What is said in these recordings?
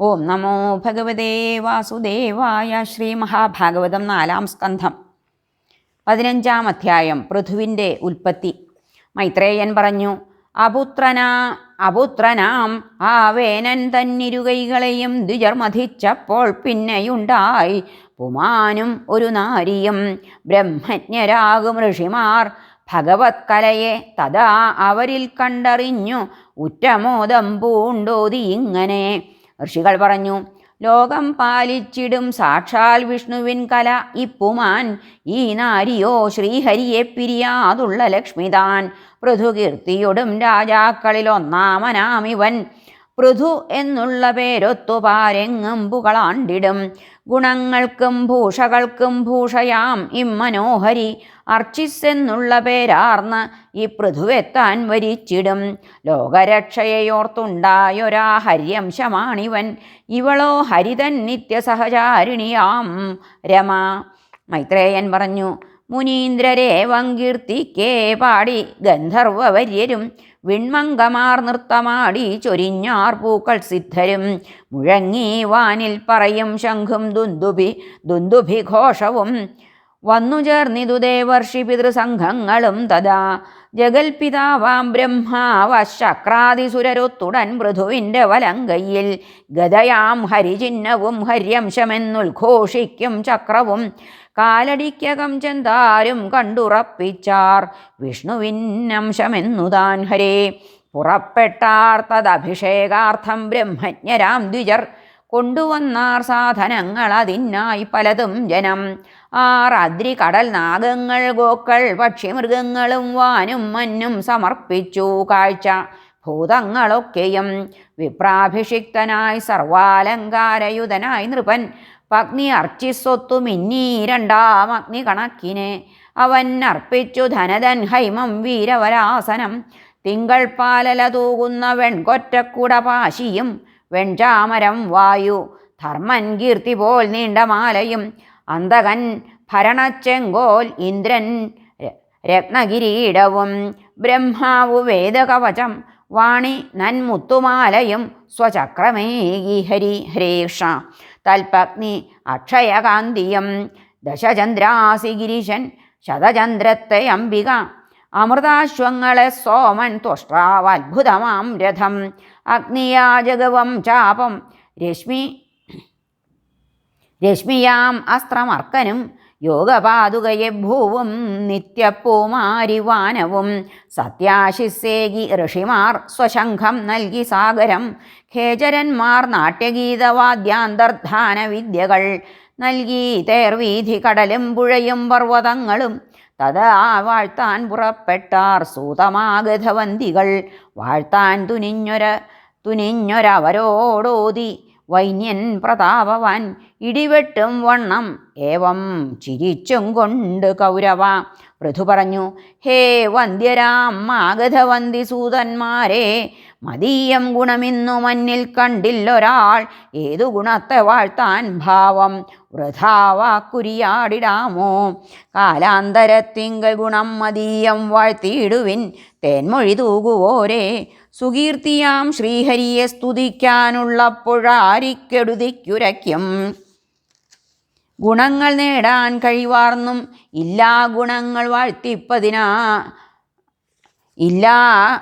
ഓം നമോ ഭഗവതേ വാസുദേവായ ശ്രീ മഹാഭാഗവതം നാലാം സ്കന്ധം. പതിനഞ്ചാം അധ്യായം പൃഥുവിന്റെ ഉൽപ്പത്തി. മൈത്രേയൻ പറഞ്ഞു അപുത്രനാ അപുത്രനാം ആവേനൻ വേനൻ തന്നിരുകൈകളെയും ദ്വിജർമധിച്ചപ്പോൾ പിന്നെയുണ്ടായി. പുമാനും ഒരു നാരിയും ബ്രഹ്മജ്ഞരാകും ഋഷിമാർ. ഭഗവത് കലയെ തഥാ അവരിൽ കണ്ടറിഞ്ഞു. ഉറ്റമോദം പൂണ്ടോതി ഇങ്ങനെ ഋഷികൾ പറഞ്ഞു ലോകം പാലിച്ചിടും സാക്ഷാൽ വിഷ്ണുവിൻ കല. ഇപ്പുമാൻ ഈ നാരിയോ ശ്രീഹരിയെ പിരിയാതുള്ള ലക്ഷ്മിതാൻ. പൃഥുകീർത്തിയൊടും രാജാക്കളിൽ ഒന്നാമനാമിവൻ. പൃഥു എന്നുള്ള പേരൊത്തു പാരെങ്ങമ്പുകളാണ്ടിടും ഗുണങ്ങൾക്കും ഭൂഷകൾക്കും ഭൂഷയാം ഇമ്മനോഹരി. അർച്ചിസ് പേരാർന്ന് ഈ പൃഥുവെത്താൻ വരിച്ചിടും. ലോകരക്ഷയോർത്തുണ്ടായൊരാ ഹര്യംശമാണിവൻ ഇവളോ ഹരിതൻ നിത്യസഹചാരിണിയാം രമ. മൈത്രേയൻ പറഞ്ഞു മുനീന്ദ്രരെ വങ്കീർത്തിക്കേ പാടി ഗന്ധർവവര്യരും വിൺമംഗമാർ നൃത്തമാടി ചൊരിഞ്ഞാർ പൂക്കൾ സിദ്ധരും. മുഴങ്ങി വാനിൽ പറയും ശംഖും ദുന്ദുഭി ദുന്ദുഭി ഘോഷവും. വന്നു ചേർന്നിതു ദേവർഷി പിതൃസംഘങ്ങളും തഥാ ജഗൽപിതാവാം ബ്രഹ്മാവശക്രാതിസുരരൊത്തുടൻ പൃഥുവിന്റെ വലങ്കയിൽ ഗതയാം ഹരിചിഹ്നവും ഹര്യംശമെന്നുദ്ഘോഷിക്കും ചക്രവും. കാലടിക്കകം ചെന്താരും കണ്ടുറപ്പിച്ചാർ. വിഷ്ണുവിന്നംശമെന്നുതാൻ ഹരേ. പുറപ്പെട്ടാർ തദഭിഷേകാർത്ഥം ബ്രഹ്മജ്ഞരാം ദ്വിജർ. കൊണ്ടുവന്നാർ സാധനങ്ങൾ അതിനായി പലതും ജനം. ആർ അദ്രി കടൽ നാഗങ്ങൾ ഗോക്കൾ പക്ഷിമൃഗങ്ങളും വാനും മഞ്ഞും സമർപ്പിച്ചു കാഴ്ച. ഭൂതങ്ങളൊക്കെയും വിപ്രാഭിഷിക്തനായി സർവാലങ്കാരയുതനായി നൃപൻ. പഗ്നി അർച്ചിസ്വത്തു മിന്നീ രണ്ടാം അഗ്നി കണക്കിനെ. അവൻ അർപ്പിച്ചു ധനധൻ ഹൈമം വീരവരാസനം. തിങ്കൾ പാലല തൂകുന്ന വെൺകൊറ്റക്കുട പാശിയും. വെൺചാമരം വായു. ധർമ്മൻ കീർത്തി പോൽ നീണ്ട മാലയും. അന്തകൻ ഭരണച്ചെങ്കോൽ ഇന്ദ്രൻ രത്നകിരീടവും. ബ്രഹ്മാവു വേദകവചം. വാണി നന്മുത്തുമാലയും സ്വചക്രമേകി ഹരി ഹരേഷ. തൽപഗ്നി അക്ഷയകാന്തിയം ദശചന്ദ്രാസി ഗിരീശൻ ശതചന്ദ്രത്തെ അംബിക അമൃതാശ്വങ്ങളെ സോമൻ തുഷ്ടാവത്ഭുതമാം രഥം അഗ്നിയാജഗവം ചാപം രശ്മി രശ്മിയാം അസ്ത്രമർക്കനും യോഗപാതുകയെ ഭൂവും നിത്യപ്പൂമാരിവാനവും സത്യാശിസ്സേകി ഋഷിമാർ സ്വശംഖം നൽകി സാഗരം. ഖേചരന്മാർ നാട്യഗീതവാദ്യാന്തർധാന വിദ്യകൾ നൽകി തേർവീഥി കടലും പുഴയും പർവതങ്ങളും. തഥാ വാഴ്ത്താൻ പുറപ്പെട്ടാർ സൂതമാഗധവന്തികൾ. വാഴ്ത്താൻ തുനിഞ്ഞൊര തുനിഞ്ഞൊരവരോടോതി വൈന്യൻ പ്രതാപവാൻ ഇടിവെട്ടും വണ്ണം ഏവം ചിരിച്ചും കൊണ്ട് കൗരവ. പൃഥു പറഞ്ഞു ഹേ വന്ധ്യരാം മാഗധവന്തി സൂതന്മാരെ മതീയം ഗുണമിന്നു മന്നിൽ കണ്ടില്ലൊരാൾ ഏതു ഗുണത്തെ വാഴ്ത്താൻ ഭാവം? വൃഥാവാക്കുരിയാടിടാമോ? കാലാന്തരത്തിങ്കൽ ഗുണം മതീയം വാഴ്ത്തിയിടുവിൻ തേൻമൊഴി തൂകുവോരേ. സുകീർത്തിയാം ശ്രീഹരിയെ സ്തുതിക്കാനുള്ളപ്പോഴാരിക്കെടുതിക്കുരയ്ക്കും ഗുണങ്ങൾ നേടാൻ കഴിവാർന്നും ഇല്ലാ ഗുണങ്ങൾ വാഴ്ത്തിപ്പതിനാ ഇല്ലാ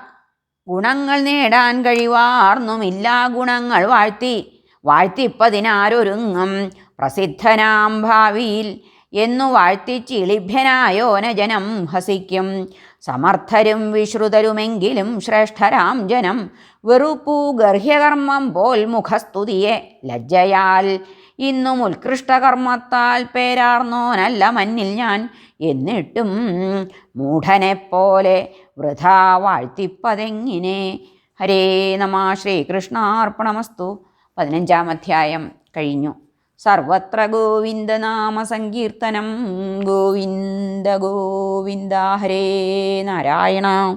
ഗുണങ്ങൾ നേടാൻ കഴിവാർന്നുമില്ല ഗുണങ്ങൾ വാഴ്ത്തി. വാഴ്ത്തിപ്പതിനാരൊരുങ്ങും പ്രസിദ്ധനാം ഭാവിയിൽ എന്നു വാഴ്ത്തിച്ചിളിഭ്യനായോന ജനം ഹസിക്കും. സമർത്ഥരും വിശ്രുതരുമെങ്കിലും ശ്രേഷ്ഠരാം ജനം വെറുപ്പു ഗർഹ്യകർമ്മം പോൽ മുഖസ്തുതിയെ ലജ്ജയാൽ ഇന്നും ഉത്കൃഷ്ടകർമ്മത്താൽ പേരാർന്നോനല്ല മഞ്ഞിൽ ഞാൻ. എന്നിട്ടും മൂഢനെപ്പോലെ വൃഥാ വാഴ്ത്തിപ്പതെങ്ങിനെ? ഹരേ നമ ശ്രീകൃഷ്ണാർപ്പണമസ്തു. പതിനഞ്ചാം അധ്യായം കഴിഞ്ഞു. സർവത്ര ഗോവിന്ദനാമ സങ്കീർത്തനം. ഗോവിന്ദ ഗോവിന്ദ ഹരേ നാരായണ.